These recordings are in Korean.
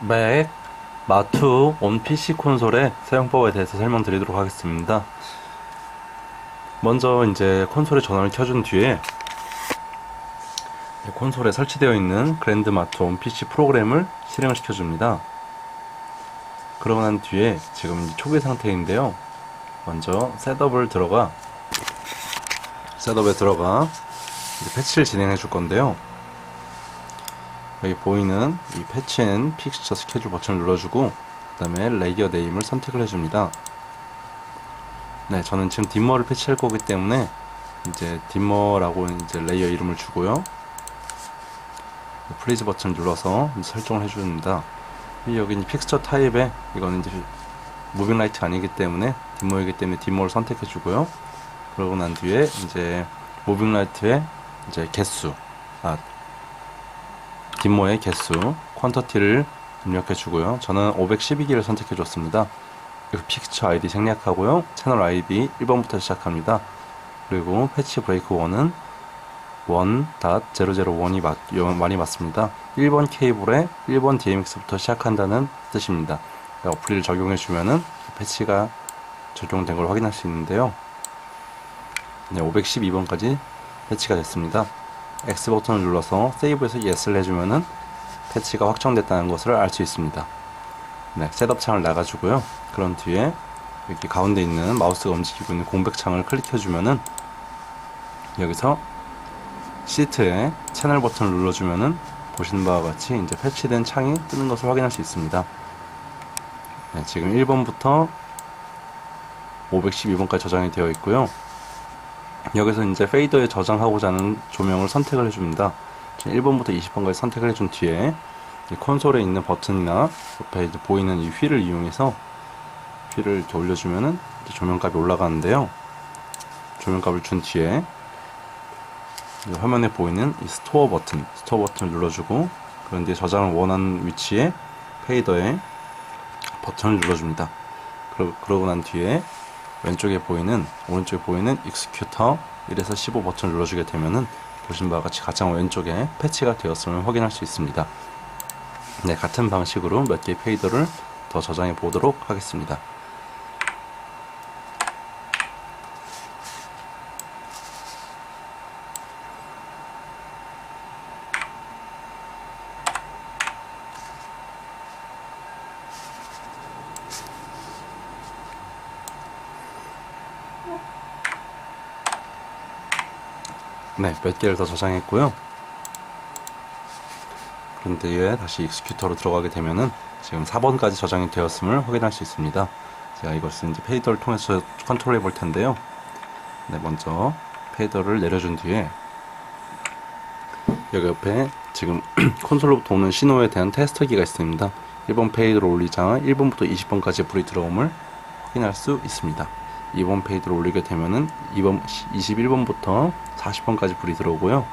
맥, 마투, 온 PC 콘솔의 사용법에 대해서 설명드리도록 하겠습니다. 먼저 이제 콘솔에 전원을 켜준 뒤에 콘솔에 설치되어 있는 그랜드 마투 온 PC 프로그램을 실행을 시켜줍니다. 그러고 난 뒤에 지금 초기 상태인데요. 먼저 셋업을 들어가 셋업에 들어가 패치를 진행해 줄 건데요. 여기 보이는 이 패치 앤 픽스처 스케줄 버튼을 눌러주고 그 다음에 레이어 네임을 선택을 해줍니다. 네, 저는 지금 딤머를 패치할 거기 때문에 이제 딤머라고 이제 레이어 이름을 주고요. 프리즈 버튼을 눌러서 설정을 해줍니다. 여기 이제 픽스처 타입에 이거는 이제 무빙 라이트 아니기 때문에 딤머이기 때문에 딤머를 선택해 주고요. 그러고 난 뒤에 이제 무빙 라이트의 이제 개수, 아 dim모의 개수, 퀀터티를 입력해 주고요. 저는 512개를 선택해 줬습니다. 그리고 픽처 아이디 생략하고요. 채널 아이디 1번부터 시작합니다. 그리고 패치 브레이크 1은 1.001이 맞, 많이 맞습니다. 1번 케이블에 1번 DMX부터 시작한다는 뜻입니다. 어플리를 적용해 주면은 패치가 적용된 걸 확인할 수 있는데요. 네, 512번까지 패치가 됐습니다. X 버튼을 눌러서 세이브에서 yes를 해주면은 패치가 확정됐다는 것을 알 수 있습니다. 네, 셋업 창을 나가주고요. 그런 뒤에 여기 가운데 있는 마우스가 움직이고 있는 공백 창을 클릭해주면은 여기서 시트에 채널 버튼을 눌러주면은 보시는 바와 같이 이제 패치된 창이 뜨는 것을 확인할 수 있습니다. 네, 지금 1번부터 512번까지 저장이 되어 있고요. 여기서 이제 페이더에 저장하고자 하는 조명을 선택을 해줍니다. 1번부터 20번까지 선택을 해준 뒤에 콘솔에 있는 버튼이나 옆에 보이는 이 휠을 이용해서 휠을 이렇게 올려주면은 조명값이 올라가는데요. 조명값을 준 뒤에 화면에 보이는 이 스토어 버튼, 스토어 버튼을 눌러주고 그런 뒤에 저장을 원하는 위치에 페이더에 버튼을 눌러줍니다. 그러, 그러고 난 뒤에 왼쪽에 보이는 오른쪽에 보이는 익스큐터 1에서 15 버튼을 눌러주게 되면은 보신 바와 같이 가장 왼쪽에 패치가 되었음을 확인할 수 있습니다. 네, 같은 방식으로 몇 개의 페이더를 더 저장해 보도록 하겠습니다. 네, 몇 개를 더 저장했고요. 그런데 뒤에 다시 익스큐터로 들어가게 되면은 지금 4번까지 저장이 되었음을 확인할 수 있습니다. 제가 이것을 이제 페이더를 통해서 컨트롤 해볼 텐데요. 네, 먼저 페이더를 내려준 뒤에 여기 옆에 지금 콘솔로부터 오는 신호에 대한 테스터기가 있습니다. 1번 페이드로 올리자 1번부터 20번까지 불이 들어옴을 확인할 수 있습니다. 2번 페이드로 올리게 되면은 2번 21번부터 40번까지 불이 들어오고요.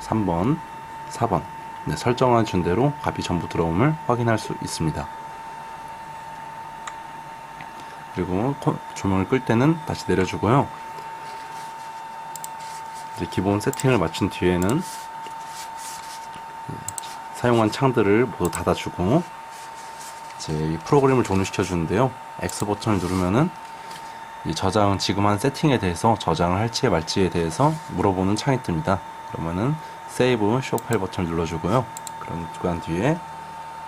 3번, 4번 네, 설정한 준대로 값이 전부 들어옴을 확인할 수 있습니다. 그리고 조명을 끌 때는 다시 내려주고요. 이제 기본 세팅을 마친 뒤에는 사용한 창들을 모두 닫아주고 이제 이 프로그램을 종료시켜 주는데요. X 버튼을 누르면은 이 저장 지금 한 세팅에 대해서 저장을 할지 말지에 대해서 물어보는 창이 뜹니다. 그러면은 세이브 쇼 파일 버튼을 눌러주고요. 그런 그 뒤에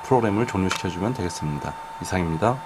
프로그램을 종료시켜주면 되겠습니다. 이상입니다.